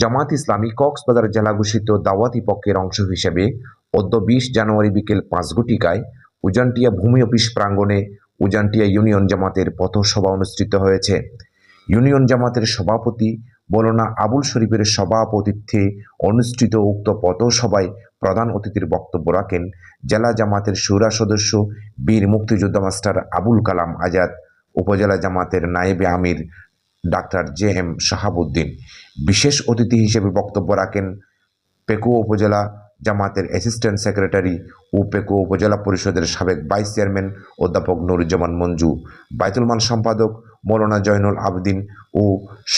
জামাত ইসলামী কক্সবাজার জেলা ঘোষিত দাওয়াতি পক্ষের অংশ হিসেবে অদ্য বিশ জানুয়ারি বিকেল পাঁচ ঘটিকায় উজানটিয়া ভূমি অফিস প্রাঙ্গণে উজানটিয়া ইউনিয়ন জামাতের পথসভা অনুষ্ঠিত হয়েছে। ইউনিয়ন জামাতের সভাপতি মৌলানা আবুল শরীফের সভাপতিত্বে অনুষ্ঠিত উক্ত পথসভায় প্রধান অতিথির বক্তব্য রাখেন জেলা জামাতের সুরা সদস্য বীর মুক্তিযোদ্ধা মাস্টার আবুল কালাম আজাদ, উপজেলা জামাতের নায়েবে আমির ডাক্তার জে এম শাহাবুদ্দিন। বিশেষ অতিথি হিসেবে বক্তব্য রাখেন পেকুয়া উপজেলা জামাতের অ্যাসিস্ট্যান্ট সেক্রেটারি ও পেকুয়া উপজেলা পরিষদের সাবেক ভাইস চেয়ারম্যান অধ্যাপক নুরুজ্জামান মঞ্জু বাইতুলমান সম্পাদক মৌলানা জয়নুল আবদিন ও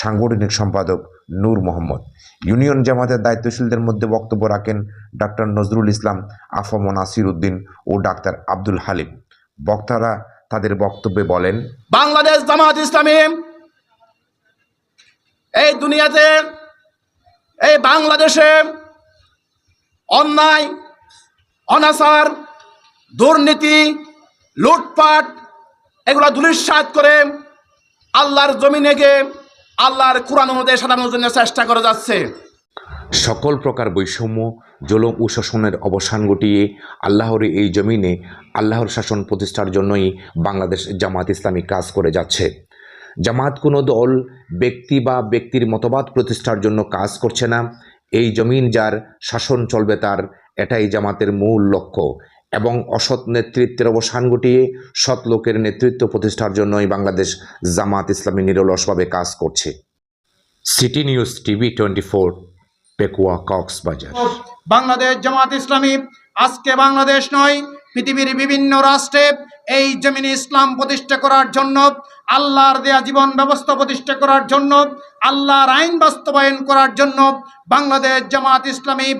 সাংগঠনিক সম্পাদক নূর মোহাম্মদ। ইউনিয়ন জামাতের দায়িত্বশীলদের মধ্যে বক্তব্য রাখেন ডাক্তার নজরুল ইসলাম আফম নাসির উদ্দিন ও ডাক্তার আব্দুল হালিম। বক্তারা তাদের বক্তব্যে বলেন, বাংলাদেশ জামাত ইসলামী এই দুনিয়াতে, এই বাংলাদেশে অন্যায়, অনাচার, দুর্নীতি, লুটপাট, এগুলো দুলিশ্বাস করে আল্লাহর জমিনে গিয়ে আল্লাহর কোরআন অনুযায়ী সাজানোর জন্য চেষ্টা করে যাচ্ছে। সকল প্রকার বৈষম্য, জলম ও শোষণের অবসান ঘটিয়ে আল্লাহর এই জমিনে, আল্লাহর শাসন প্রতিষ্ঠার জন্যই বাংলাদেশ জামাত ইসলামী কাজ করে যাচ্ছে। জামাত কোনো দল ব্যক্তি বা ব্যক্তির মতবাদ প্রতিষ্ঠার জন্য কাজ করছে না। এই জমিন যার শাসন চলবে তার এটাই জামাতের মূল লক্ষ্য এবং অসৎ নেতৃত্বের অবসান ঘটিয়ে সৎ লোকের নেতৃত্ব প্রতিষ্ঠার জন্যই বাংলাদেশ জামাত ইসলামী নিরলসভাবে কাজ করছে। City News TV twenty four, Pekua, Cox's Bazar. Bangladesh Jamaat Islami আজকে বাংলাদেশ নয়, পৃথিবীর বিভিন্ন রাষ্ট্রে এই জমিনে ইসলাম প্রতিষ্ঠা করার জন্য আল্লাহর দেয়া জীবন ব্যবস্থা প্রতিষ্ঠা করার জন্য, আল্লাহর আইন বাস্তবায়ন করার জন্য বাংলাদেশ জামাত ইসলামী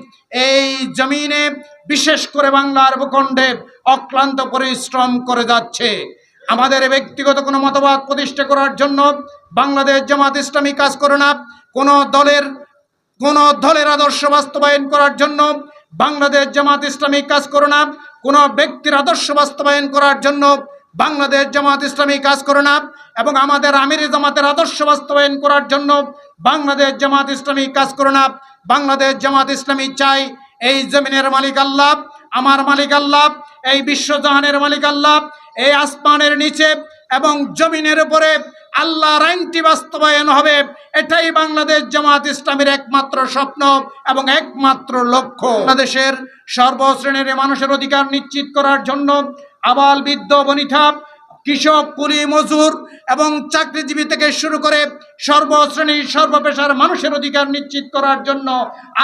এই জমিনে, বিশেষ করে বাংলার ভূখণ্ডে অক্লান্ত পরিশ্রম করে যাচ্ছে। আমাদের ব্যক্তিগত কোনো মতবাদ প্রতিষ্ঠা করার জন্য বাংলাদেশ জামাত ইসলামী কাজ করে না। কোনো দলের কোনো দলের আদর্শ বাস্তবায়ন করার জন্য বাংলাদেশ জামাত ইসলামী কাজ করে না। কোনো ব্যক্তির আদর্শ বাস্তবায়ন করার জন্য বাংলাদেশ জামাত ইসলামী কাজ করে না এবং আমাদের আমির জামাতের আদর্শ বাস্তবায়ন করার জন্য বাংলাদেশ জামাত ইসলামী কাজ করে না। বাংলাদেশ জামাত ইসলামী চাই এই জমিনের মালিক আল্লাহ, আমার মালিক আল্লাহ, এই বিশ্বজাহানের মালিক আল্লাহ, এই আসমানের নিচে এবং জমিনের উপরে আল্লাহর আইনটি বাস্তবায়ন হবে। এটাই বাংলাদেশ জামাত ইসলামের একমাত্র স্বপ্ন এবং একমাত্র লক্ষ্য। বাংলাদেশের সর্বশ্রেণীর মানুষের অধিকার নিশ্চিত করার জন্য আবাল বৃদ্ধ বনিতা, কৃষক, কুলি, মজুর এবং চাকরিজীবী থেকে শুরু করে সর্বশ্রেণীর, সর্বপেশার মানুষের অধিকার নিশ্চিত করার জন্য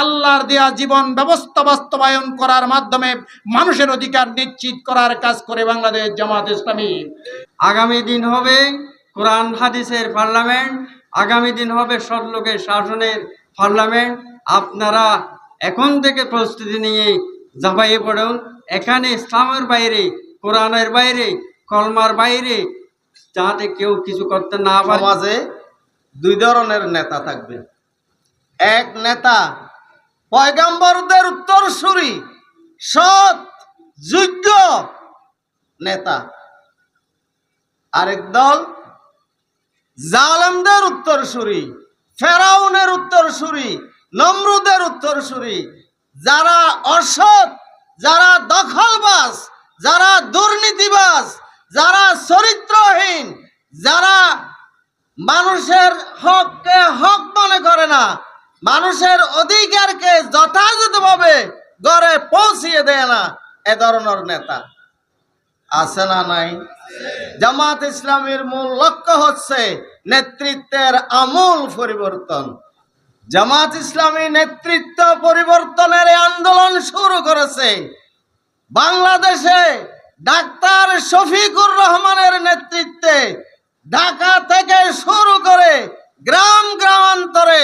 আল্লাহর দেয়া জীবন ব্যবস্থা বাস্তবায়ন করার মাধ্যমে মানুষের অধিকার নিশ্চিত করার কাজ করে বাংলাদেশ জামাত ইসলামী। আগামী দিন হবে কোরআন, হাদিসের পার্লামেন্ট, আগামী দিন হবে সৎলোকের শাসনের পার্লামেন্ট। আপনারা এখন থেকে প্রস্তুতি নিয়ে ঝাঁপাইয়ে পড়ুন। এখানে ইসলামের বাইরে কোরআনের বাইরে, কলমার বাইরে, যাতে কেউ কিছু করতে না সমাজে দুই ধরনের নেতা থাকবে। এক নেতা পয়গাম্বরদের উত্তরসূরি, সৎ, যোগ্য নেতা। আরেক দল জালেমদের উত্তরসূরি, ফেরাউনের উত্তরসূরি, নমরুদের উত্তরসূরি, যারা অসৎ, যারা দখলবাজ যারা দুর্নীতিবাজ, যারা চরিত্রহীন, যারা মানুষের হককে হক মনে করে না, মানুষের অধিকারকে যথাযথভাবে গড়ে পৌঁছিয়ে দেয় না, এ ধরনের নেতা। আছে না নাই? জামাত ইসলামের মূল লক্ষ্য হচ্ছে নেতৃত্বের আমূল পরিবর্তন। জামাত ইসলামী নেতৃত্ব পরিবর্তনের আন্দোলন শুরু করেছে। বাংলাদেশে ডাক্তার শফিকুর রহমানের নেতৃত্বে ঢাকা থেকে শুরু করে গ্রাম গ্রামান্তরে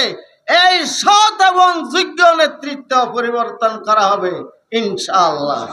এই সৎ এবং যোগ্য নেতৃত্ব পরিবর্তন করা হবে, ইনশাআল্লাহ।